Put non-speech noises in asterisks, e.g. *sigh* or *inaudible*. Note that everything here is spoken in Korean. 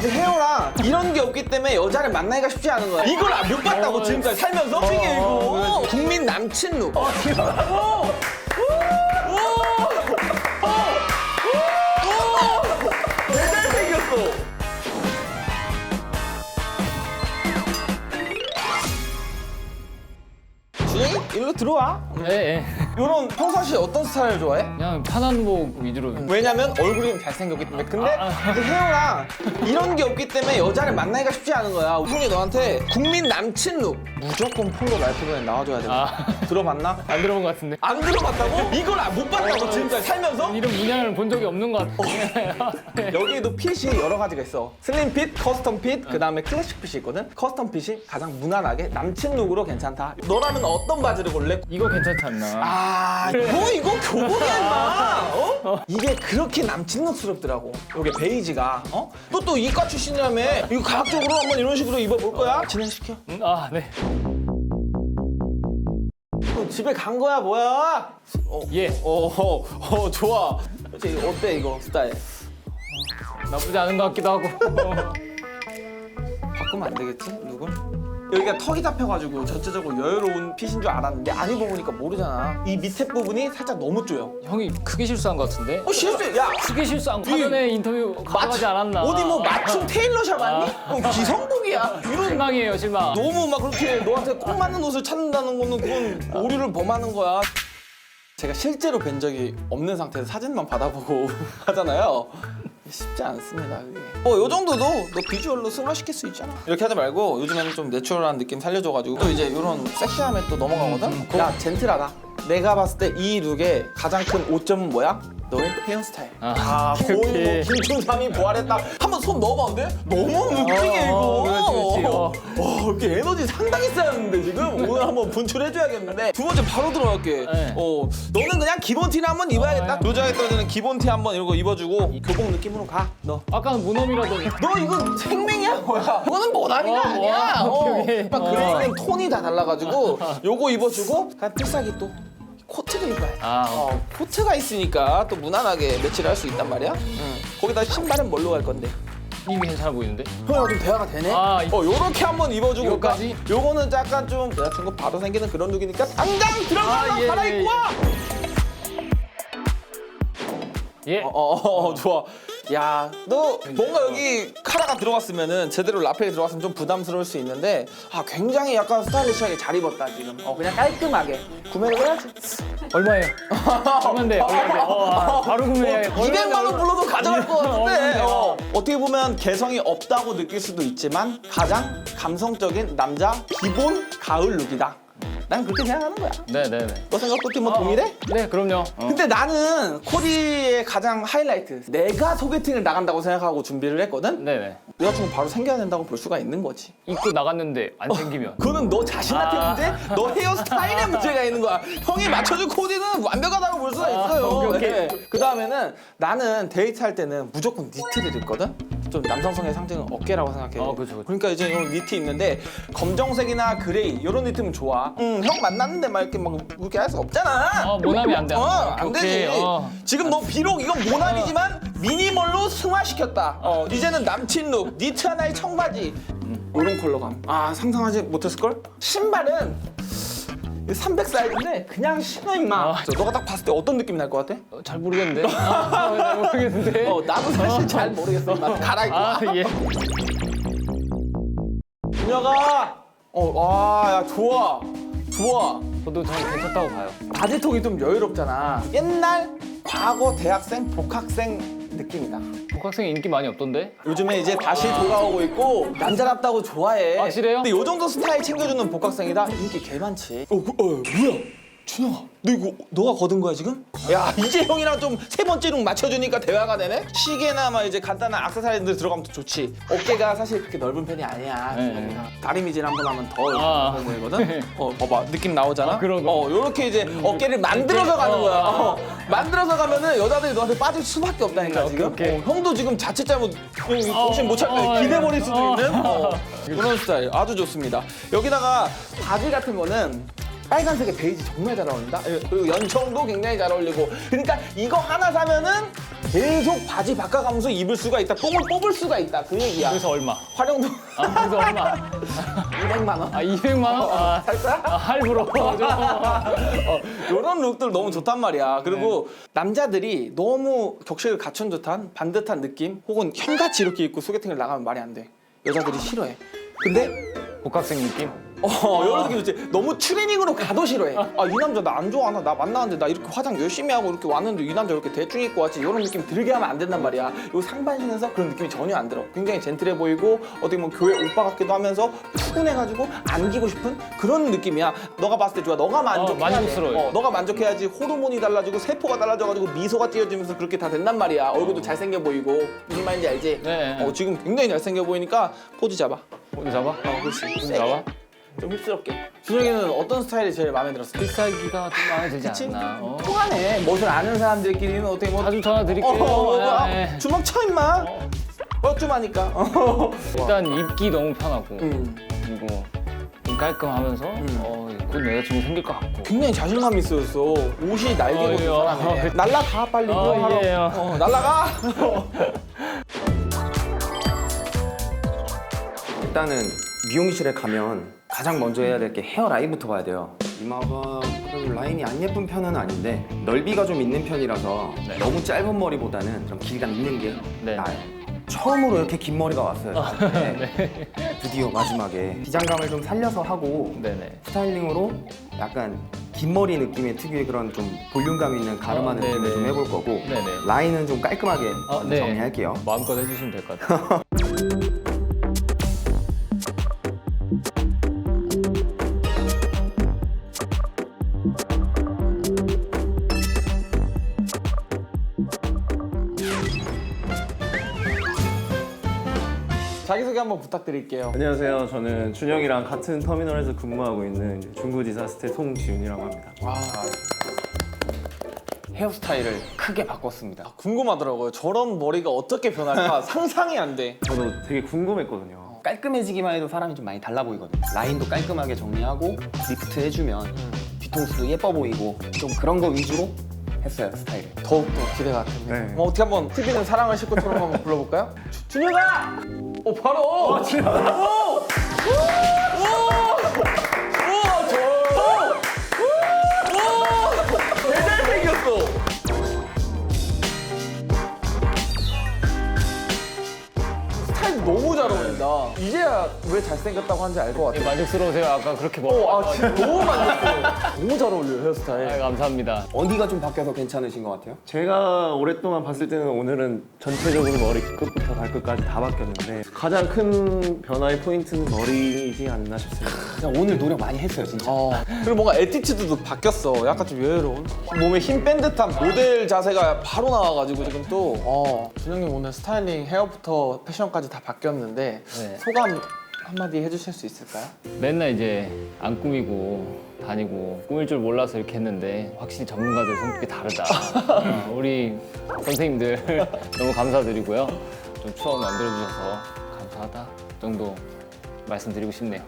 그 헤어랑 이런 게 없기 때문에 여자를 만나기가 쉽지 않은 거야. 이걸 안- 못 봤다고 지금까지 살면서 이게 이거 국민 남친 룩. 어. 준영이 일로 들어와. 예, 예. 이런 평상시에 어떤 스타일을 좋아해? 그냥 편한 목 위주로. 왜냐면 얼굴이 잘생겼기 때문에. 근데 그 헤어랑 이런 게 없기 때문에 여자를 만나기가 쉽지 않은 거야. 형이 너한테 국민 남친 룩 무조건 폴로 라이프번에 나와줘야 돼. 아. 들어봤나? 안 들어본 것 같은데. 안 들어봤다고? 이걸 안- 못 봤다고 지금까지 살면서? 이런 문양을 본 적이 없는 것 같아요. 네. *laughs* 여기에도 핏이 여러 가지가 있어. 슬림 핏, 커스텀 핏, 그 다음에 클래식 핏이 있거든. 커스텀 핏이 가장 무난하게 남친 룩으로 괜찮다. 너라면 어떤 바지를 골래? 이거 괜찮지 않나? 아, 뭐 이거 교복이야, 임마. 어? 이게 그렇게 남친룩스럽더라고. 이게 베이지가. 어? 또또 이과 출신이라며. 이거 과학적으로 한번 이런 식으로 입어볼 거야? 진행시켜. 음, 아, 네. 너 집에 간 거야, 뭐야? 어, 예. 어, 어, 어, 좋아. 어때, 이거 스타일? 나쁘지 않은 것 같기도 하고. *laughs* 바꾸면 안 되겠지, 룩을? 여기가 턱이 잡혀가지고 전체적으로 여유로운 핏인 줄 알았는데 안 입어보니까 모르잖아. 이 밑에 부분이 살짝 너무 쪼여. 형이 크게 실수한 것 같은데? 어, 실수, 야! 크게 실수한 거 사전에 인터뷰 가져가지 않았나? 어디 뭐 맞춤 테일러샵 아니? 어, 기성복이야. 이런 실망이에요, 실망. 너무 막 그렇게 너한테 꼭 맞는 옷을 찾는다는 거는 그건 오류를 범하는 거야. 제가 실제로 뵌 적이 없는 상태에서 사진만 받아보고 *laughs* 하잖아요. 쉽지 않습니다. 그게. 뭐, 요 정도도 너 비주얼로 승화시킬 수 있잖아. 이렇게 하지 말고 요즘에는 좀 내추럴한 느낌 살려줘가지고 또 이제 이런 섹시함에 또 넘어가거든. 야, 젠틀하다. 내가 봤을 때 이 룩의 가장 큰 오점은 뭐야? 너의 헤어스타일. 아, 거의 뭐 오케이. 김춘삼이 부활했다. 한번 손 넣어봤는데 너무 느끼게 어, 이거. 그렇지, 그렇지. 어. 와, 이렇게 에너지 상당히 쌓였는데 지금 오늘 한번 분출해줘야겠는데 두 번째 바로 들어갈게. 네. 어, 너는 그냥 기본 티는 한번 입어야겠다. 어, 루즈하게 떨어지는 기본 티 한번 이런 거 입어주고 교복 느낌으로 가. 너. 아까는 무놈이라더니. 너 이거 생맹이야 뭐야? 이거는 모나미가 어, 아니야. 뭐, 어. 오케이, 오케이. 막 어. 그레이는 톤이 다 달라가지고 *laughs* 요거 입어주고 그냥 필살기 또 코트를 입어야 돼. 아, 어, 코트가 있으니까 또 무난하게 매치를 할 수 있단 말이야. 응. 거기다 신발은 뭘로 갈 건데? 이미 괜찮아 보이는데? 형이랑 좀 대화가 되네. 아, 이- 어, 요렇게 한번 입어주고 이거까지? 올까? 요거는 약간 좀 여자친구 바로 생기는 그런 룩이니까 당장 들어가서 아, 예, 갈아입고 예, 와. 예. 어, 어, 어, 좋아. 야, 너 뭔가 여기 카라가 들어갔으면은 제대로 라펠이 들어갔으면 좀 부담스러울 수 있는데 아 굉장히 약간 스타일리시하게 잘 입었다 지금. 어 그냥 깔끔하게 구매를 해야지. 얼마예요? 얼마인데? *laughs* 얼마인데? 어, 아, 바로 구매해. 200만 원 불러도 가져갈 것 같은데 얼마인데? 어. 어떻게 보면 개성이 없다고 느낄 수도 있지만 가장 감성적인 남자 기본 가을 룩이다. 난 그렇게 생각하는 거야. 네 네 네. 너 생각도 뭐 동일해? 네, 그럼요. 어. 근데 나는 코디의 가장 하이라이트 내가 소개팅을 나간다고 생각하고 준비를 했거든 네 네. 여자친구 바로 생겨야 된다고 볼 수가 있는 거지 입고 나갔는데 안 생기면. 그거는 너 자신한테 아. 문제 너 헤어스타일에 문제가 있는 거야 형이 맞춰준 코디는 완벽하다고 볼 수가 아, 있어요 오케이, 오케이. 그 다음에는 나는 데이트할 때는 무조건 니트를 입거든 좀 남성성의 상징은 어깨라고 생각해 어, 그쵸, 그쵸. 그러니까 이제 이런 니트 입는데 검정색이나 그레이 이런 니트면 좋아 응, 형 만났는데 막 이렇게 막 이렇게 할수 없잖아 어, 모나미 안 돼. 어, 안 오케이, 되지. 어. 지금 너 비록 이건 모나미지만 미니멀로 승화시켰다. 어, 이제는 남친 룩, 니트 하나에 청바지. 이런 컬러감. 아, 상상하지 못했을걸? 신발은 300 사이즈인데 그냥 신어 임마. 아. 너가 딱 봤을 때 어떤 느낌이 날 것 같아? 어, 잘 모르겠는데. 아, 잘 모르겠는데. 어, 나도 사실 잘 모르겠어. 임마. 갈아입고. 아, 예. 준혁아. 어, 와, 야, 좋아. 좋아. 저도 저는 괜찮다고 봐요. 바지통이 좀 여유롭잖아. 옛날 과거 대학생, 복학생 느낌이다. 복학생 인기 많이 없던데? 요즘에 이제 다시 돌아오고 있고 남자답다고 좋아해. 확실해요? 근데 요 정도 스타일 챙겨주는 복학생이다 인기 개 많지. 어, 그, 어 뭐야? 준영아, 너 이거 너가 거둔 거야 지금? 야 이제 형이랑 좀 세 번째 룩 맞춰주니까 대화가 되네. 시계나 막 이제 간단한 악세사리들 들어가면 더 좋지. 어깨가 사실 그렇게 넓은 편이 아니야. 네. 준영이가. 다리미질 한 번 하면 더 아. 넓은 편이거든. 어, 봐봐 느낌 나오잖아. 아, 그런 거. 어, 요렇게 이제 어깨를 만들어서 가는 어, 거야. 어. 어, 만들어서 가면은 여자들이 너한테 빠질 수밖에 없다니까 음, 지금. 오케이. 어, 형도 지금 자칫 잘못 형 정신 못 차리고 어, 기대버릴 수도 어. 있는 어, 그런 스타일 아주 좋습니다. 여기다가 바지 같은 거는 빨간색에 베이지 정말 잘 어울린다. 예, 그리고 연청도 굉장히 잘 어울리고. 그러니까 이거 하나 사면은 계속 바지 바꿔가면서 입을 수가 있다. 뽕을 뽑을 수가 있다. 그 얘기야. 그래서 얼마? 활용도 아, 그래서 얼마? *laughs* 200만 원. 아, 200만 원? 아, 살 거야? 아, 할부로. 어, 이런 룩들 너무 좋단 말이야. 그리고 남자들이 너무 격식을 갖춘 듯한 반듯한 느낌 혹은 형같이 이렇게 입고 소개팅을 나가면 말이 안 돼. 여자들이 싫어해. 근데 복학생 느낌? 어, 이런 느낌 있지. 너무 트레이닝으로 가도 싫어해. 아, 이 남자 나 안 좋아하나? 나 만나는데 나 이렇게 화장 열심히 하고 이렇게 왔는데 이 남자 이렇게 대충 입고 왔지. 이런 느낌 들게 하면 안 된단 말이야. 요 상반신에서 그런 느낌이 전혀 안 들어. 굉장히 젠틀해 보이고 어떻게 보면 교회 오빠 같기도 하면서 푸근해가지고 안기고 싶은 그런 느낌이야. 너가 봤을 때 좋아. 너가 만족해야 돼. 만족스러워요. 어, 너가 만족해야지 호르몬이 달라지고 세포가 달라져가지고 미소가 띄어지면서 그렇게 다 된단 말이야. 얼굴도 잘생겨 보이고 무슨 말인지 알지? 네. 어, 지금 굉장히 잘생겨 보이니까 포즈 잡아. 어디 잡아? 어, 그렇지. 어디 잡아? 좀 힙스럽게. 준영이는 어떤 스타일이 제일 마음에 들었어? 필살기가 좀 마음에 들지 그치? 않나? 어. 통하네. 멋을 아는 사람들끼리는 어떻게 뭐 자주 전화 드릴게요. 어, 어, 네. 어, 주먹 쳐 임마. 어, 좀 하니까. 어. 일단 입기 너무 편하고 음. 그리고 좀 깔끔하면서 어, 곧 여자친구 생길 것 같고 굉장히 자신감 있었어. 옷이 날개 어, 예, 어, 사람이네. 어, 날라가 빨리. 어, 그거 하러. 예, 어. 어, 날라가. 일단은 미용실에 가면 가장 먼저 해야 될 게 헤어 라인부터 봐야 돼요. 이마가 그래도 라인이 안 예쁜 편은 아닌데 넓이가 좀 있는 편이라서 네. 너무 짧은 머리보다는 좀 길이가 있는 게 네. 나아요. 처음으로 이렇게 긴 머리가 왔어요. 저한테. *laughs* 네. 드디어 마지막에 기장감을 좀 살려서 하고 네네 스타일링으로 약간 긴 머리 느낌의 특유의 그런 좀 볼륨감 있는 가르마 어, 느낌을 네네. 좀 해볼 거고 네네. 라인은 좀 깔끔하게 어, 먼저 네. 정리할게요. 마음껏 해주시면 될 것 같아요. *laughs* 자기소개 한번 부탁드릴게요. 안녕하세요. 저는 준영이랑 같은 터미널에서 근무하고 있는 이제 중구지사스테 송지훈이라고 합니다. 와, 헤어스타일을 크게 바꿨습니다. 궁금하더라고요. 저런 머리가 어떻게 변할까 *laughs* 상상이 안 돼. 저도 되게 궁금했거든요. 깔끔해지기만 해도 사람이 좀 많이 달라 보이거든요. 라인도 깔끔하게 정리하고 리프트 해주면 뒤통수도 예뻐 보이고 좀 그런 거 위주로 했어요 스타일을. 더욱더 기대가 됩니다. 네. 뭐 어떻게 한번 TV는 사랑을 싣고처럼 한번 불러볼까요? 주- 준혁아! 오 바로! 오! 진짜? 오! 오! 오! 어울린다. 이제야 왜 잘생겼다고 하는지 알 것 같아. 네, 만족스러우세요? 아까 그렇게 어, 먹어. 아 진짜 너무 만족스러워. 너무 잘 어울려요 헤어스타일. 아, 감사합니다. 어디가 좀 바뀌어서 괜찮으신 것 같아요? 제가 오랫동안 봤을 때는 오늘은 전체적으로 머리 끝부터 발끝까지 다 바뀌었는데 가장 큰 변화의 포인트는 머리이지 않나 싶습니다. 그냥 오늘 노력 많이 했어요 진짜. 어. 그리고 뭔가 에티튜드도 바뀌었어. 약간 좀 여유로운. 몸에 힘 뺀 듯한 모델 자세가 바로 나와가지고 지금 또. 어. 준영님 오늘 스타일링, 헤어부터 패션까지 다 바뀌었는데 네. 소감 한마디 해주실 수 있을까요? 맨날 이제 안 꾸미고 다니고 꾸밀 줄 몰라서 이렇게 했는데 확실히 전문가들 성격이 다르다. *laughs* 어, 우리 선생님들 *laughs* 너무 감사드리고요. 좀 추억 만들어 주셔서 감사하다 정도 말씀드리고 싶네요.